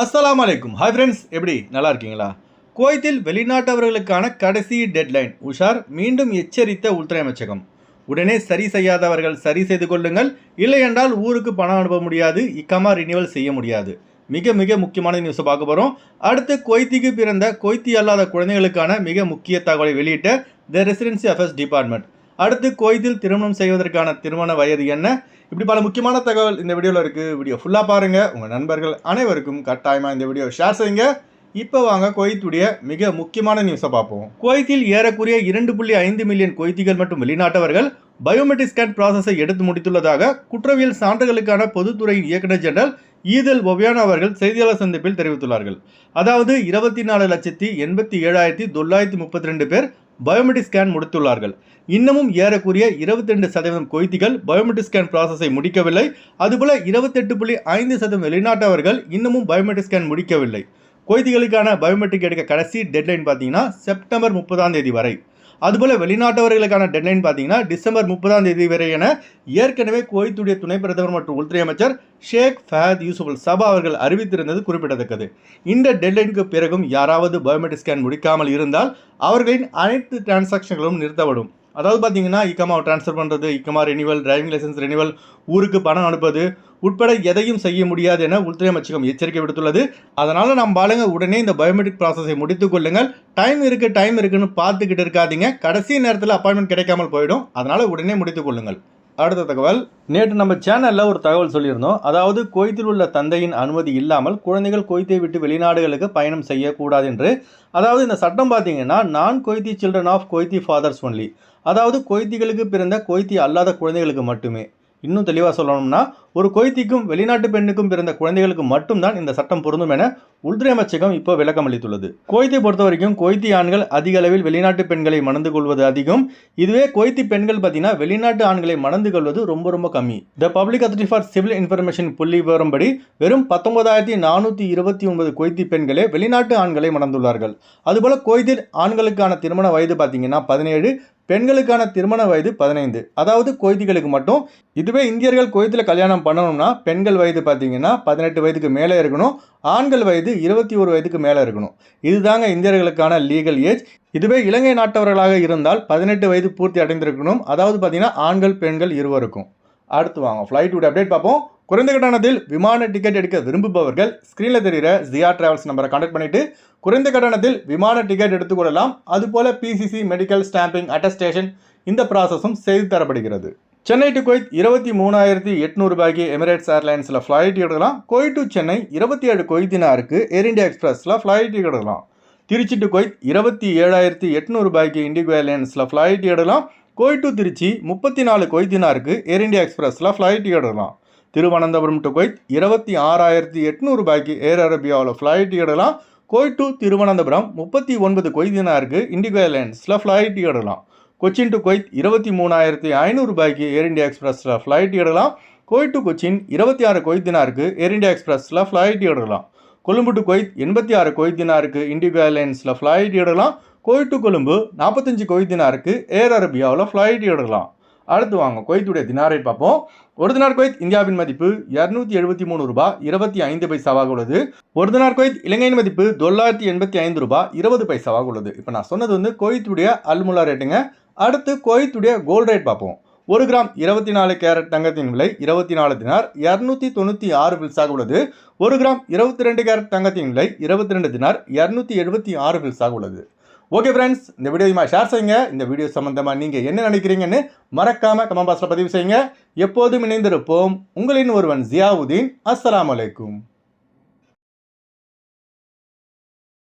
அஸ்லாம் அலைக்கும் hi friends எப்படி? நல்லா இருக்கீங்களா? குவைத்தில் வெளிநாட்டவர்களுக்கான கடைசி டெட்லைன் உஷார் மீண்டும் எச்சரித்த உள்துறை அமைச்சகம். உடனே சரி செய்யாதவர்கள் சரி செய்து கொள்ளுங்கள். இல்லை என்றால் ஊருக்கு பணம் அனுப்ப முடியாது. இக்கமா ரினியூவல் செய்ய முடியாது. மிக மிக முக்கியமான நியூஸை பார்க்க போகிறோம் அடுத்து கொய்த்திக்கு பிறந்த கொய்த்தி அல்லாத குழந்தைகளுக்கான மிக முக்கிய தகவலை வெளியிட்ட த ரெசிடென்சி அஃபேர்ஸ் டிபார்ட்மெண்ட் அடுத்து கோயிலில் திருமணம் செய்வதற்கான திருமண வயது என்ன? இப்படி பல முக்கியமான தகவல் இந்த வீடியோவில் இருக்குது வீடியோ ஃபுல்லாக பாருங்கள் உங்கள் நண்பர்கள் அனைவருக்கும் கட்டாயமாக இந்த வீடியோ ஷேர் செய்யுங்க. இப்போ வாங்க குவைத்துடைய மிக முக்கியமான நியூஸை பார்ப்போம். குவைத்தில் ஏறக்குறைய இரண்டு புள்ளி ஐந்து மில்லியன் குவைத்திகள் மற்றும் வெளிநாட்டவர்கள் பயோமெட்ரிக் ஸ்கேன் ப்ராசஸை எடுத்து முடித்துள்ளதாக குற்றவியல் சான்றுகளுக்கான பொதுத்துறையின் இயக்குநர் ஜெனரல் ஈதல் ஒபியான் அவர்கள் செய்தியாளர் சந்திப்பில் தெரிவித்துள்ளார்கள். அதாவது இருபத்தி நாலு லட்சத்தி எண்பத்தி ஏழாயிரத்தி தொள்ளாயிரத்தி முப்பத்தி ரெண்டு பேர் பயோமெட்ரிக் ஸ்கேன் முடித்துள்ளார்கள். இன்னமும் ஏறக்குரிய இருபத்தி ரெண்டு சதவீதம் கொய்திகள் பயோமெட்ரிக் ஸ்கேன் ப்ராசஸை முடிக்கவில்லை. அதுபோல இருபத்தெட்டு புள்ளி ஐந்து சதவீதம் வெளிநாட்டவர்கள் இன்னமும் பயோமெட்ரிக் ஸ்கேன் முடிக்கவில்லை. கொய்திகளுக்கான பயோமெட்ரிக் எடுக்க கடைசி டெட்லைன் பார்த்தீங்கன்னா செப்டம்பர் முப்பதாம் தேதி வரை. அதுபோல் வெளிநாட்டவர்களுக்கான டெட்லைன் பார்த்தீங்கன்னா டிசம்பர் முப்பதாம் தேதி வரை என ஏற்கனவே குவைத்துடைய துணை பிரதமர் மற்றும் உள்துறை அமைச்சர் ஷேக் ஃபஹத் யூசுஃபுல் சபா அவர்கள் அறிவித்திருந்தது குறிப்பிடத்தக்கது. இந்த டெட்லைனுக்கு பிறகும் யாராவது பயோமெட்ரிக் ஸ்கேன் முடிக்காமல் இருந்தால் அவர்களின் அனைத்து டிரான்சாக்ஷன்களும் நிறுத்தப்படும். அதாவது பார்த்தீங்கன்னா இக்கமா ட்ரான்ஸ்ஃபர் பண்ணுறது இக்கமா ரெனிவல் டிரைவிங் லைசன்ஸ் ரெனிவல் ஊருக்கு பணம் அனுப்புவது உட்பட எதையும் செய்ய முடியாது என உள்துறை அமைச்சகம் எச்சரிக்கை விடுத்துள்ளது. அதனால் நம்ம பாருங்க உடனே இந்த பயோமெட்ரிக் ப்ராசஸை முடித்து கொள்ளுங்கள். டைம் இருக்குது டைம் இருக்குன்னு பார்த்துக்கிட்டு இருக்காதீங்க. கடைசி நேரத்தில் அப்பாயின்மெண்ட் கிடைக்காமல் போயிடும். அதனால் உடனே முடித்து கொள்ளுங்கள். அடுத்த தகவல். நேற்று நம்ம சேனலில் ஒரு தகவல் சொல்லியிருந்தோம். அதாவது குவைத்தில் உள்ள தந்தையின் அனுமதி இல்லாமல் குழந்தைகள் குவைத்தை விட்டு வெளிநாடுகளுக்கு பயணம் செய்யக்கூடாது என்று. அதாவது இந்த சட்டம் பார்த்தீங்கன்னா நான் Kuwaiti children of Kuwaiti fathers only அதாவது கொய்த்திகளுக்கு பிறந்த கொய்த்தி அல்லாத குழந்தைகளுக்கு மட்டுமே. இன்னும் தெளிவாக சொல்லணும்னா ஒரு கொய்த்திக்கும் வெளிநாட்டு பெண்ணுக்கும் பிறந்த குழந்தைகளுக்கு மட்டும்தான் இந்த சட்டம் பொருந்தும் என உள்துறை அமைச்சகம் இப்போ விளக்கம் அளித்துள்ளது கொய்த்தை பொறுத்த வரைக்கும் கொய்த்தி ஆண்கள் அதிக அளவில் வெளிநாட்டு பெண்களை மணந்து கொள்வது அதிகம். இதுவே கொய்த்தி பெண்கள் பார்த்தீங்கன்னா வெளிநாட்டு ஆண்களை மணந்து கொள்வது ரொம்ப ரொம்ப கம்மி. The public authority for civil information புள்ளி விவரம்படி வெறும் பத்தொன்பதாயிரத்தி நானூற்றி இருபத்தி ஒன்பது கொய்த்தி பெண்களே வெளிநாட்டு ஆண்களை மணந்துள்ளார்கள். அதுபோல கொய்தில் ஆண்களுக்கான திருமண வயது பார்த்தீங்கன்னா பதினேழு பெண்களுக்கான திருமண வயது பதினைந்து. அதாவது கொய்திகளுக்கு மட்டும். இதுவே இந்தியர்கள் கொய்த்தில் கல்யாணம் பண்ணணும்னா பெண்கள் வயது பார்த்தீங்கன்னா பதினெட்டு வயதுக்கு மேலே இருக்கணும் ஆண்கள் வயது இருபத்தி ஒரு வயதுக்கு மேலே இருக்கணும். இதுதாங்க இந்தியர்களுக்கான லீகல் ஏஜ் இதுவே இலங்கை நாட்டவர்களாக இருந்தால் பதினெட்டு வயது பூர்த்தி அடைந்திருக்கணும். அதாவது பார்த்தீங்கன்னா ஆண்கள் பெண்கள் இருவருக்கும். அடுத்து வாங்க ஃப்ளைட் அப்டேட் பார்ப்போம். குறைந்த கட்டணத்தில் விமான டிக்கெட் எடுக்க விரும்புபவர்கள் ஸ்க்ரீனில் தெரிகிற ஜியா டிராவல்ஸ் நம்பரை கான்டாக்ட் பண்ணிவிட்டு குறைந்த கட்டணத்தில் விமான டிக்கெட் எடுத்துக்கொள்ளலாம் அதுபோல் பிசிசி மெடிக்கல் ஸ்டாம்பிங் அட்டஸ்டேஷன் இந்த ப்ராசஸும் செய்து தரப்படுகிறது. சென்னை டு குவைத் இருபத்தி மூணாயிரத்தி எட்நூறு ரூபாய்க்கு எமிரேட்ஸ் ஏர்லைன்ஸில் ஃப்ளைட் எடுக்கலாம். குவைத் டு சென்னை இருபத்தி ஏழு கொய்தினாருக்கு ஏர் இண்டியா எக்ஸ்பிரஸில் ஃப்ளைட் எடுக்கலாம். திருச்சி டு குவைத் இருபத்தி ஏழாயிரத்தி எட்நூறு ரூபாய்க்கு இண்டிகோ ஏர்லைன்ஸில் ஃப்ளைட் எடுக்கலாம். கோயிட் டு திருச்சி முப்பத்தி நாலு கொய்தினாருக்கு ஏர் இந்தியா எக்ஸ்பிரஸில் ஃப்ளைட் எடுக்கலாம். திருவனந்தபுரம் டு குவைத் இருபத்தி ஆறாயிரத்தி எட்நூறு ரூபாய்க்கு ஏர் அரேபியாவில் ஃப்ளைட் எடுக்கலாம். கோயிட் டு திருவனந்தபுரம் முப்பத்தி ஒன்பது கொய்தினாருக்கு இண்டிகோ ஏர்லைன்ஸில் ஃப்ளைட் எடுக்கலாம். கொச்சின் டு கொய்த் இருபத்தி மூணாயிரத்தி ஐநூறு ரூபாய்க்கு ஏர் இண்டியா எக்ஸ்பிரஸில் ஃப்ளைட் எடுக்கலாம். கோயிட் டு கொச்சின் இருபத்தி ஆறு கொய்தினாருக்கு ஏர் இந்தியா எக்ஸ்பிரஸில் ஃப்ளைட் எடுக்கலாம். கொழும்பு டு கொய்த் எண்பத்தி ஆறு கொய்தினாருக்கு இண்டிகோ ஏர்லைன்ஸில் ஃப்ளைட் எடுக்கலாம். கோயிட் டு கொழும்பு நாற்பத்தஞ்சு கொய்தினாருக்கு ஏர் அரேபியாவில் ஃப்ளைட் எடுக்கலாம். அடுத்து வாங்க குவைத்துடைய தினாரை பார்ப்போம். ஒரு தினார் கொய்த் இந்தியாவின் மதிப்பு இரநூத்தி எழுபத்தி மூணு ரூபாய் இருபத்தி ஐந்து பைசாவாக உள்ளது. ஒரு தினார் கொய்த் இலங்கையின் மதிப்பு தொள்ளாயிரத்தி எண்பத்தி ஐந்து ரூபாய் இருபது பைசாவாக உள்ளது. இப்போ நான் சொன்னது வந்து கொய்த்துடைய அல்முலா ரேட்டுங்க அடுத்து கோயத்துடைய கோல்டு ரேட் பார்ப்போம். ஒரு கிராம் இருபத்தி நாலு கேரட் தங்கத்தின் விலை இருபத்தி நாலு தினார் இரநூத்தி தொண்ணூற்றி ஆறு பில்ஸாக உள்ளது. ஒரு கிராம் இருபத்தி ரெண்டு கேரட் தங்கத்தின் விலை இருபத்தி ரெண்டு தினார் இரநூத்தி எழுபத்தி ஆறு பில்ஸாக உள்ளது. ஓகே ஃப்ரெண்ட்ஸ் இந்த வீடியோ ஷேர் செய்யுங்க. இந்த வீடியோ சம்மந்தமாக நீங்கள் என்ன நினைக்கிறீங்கன்னு மறக்காமல் கமெண்ட் பாக்ஸில் பதிவு செய்யுங்க. எப்போதும் இணைந்திருப்போம். உங்களின் ஒருவன் ஜியாவுதீன். அஸ்லாம் வலைக்கும்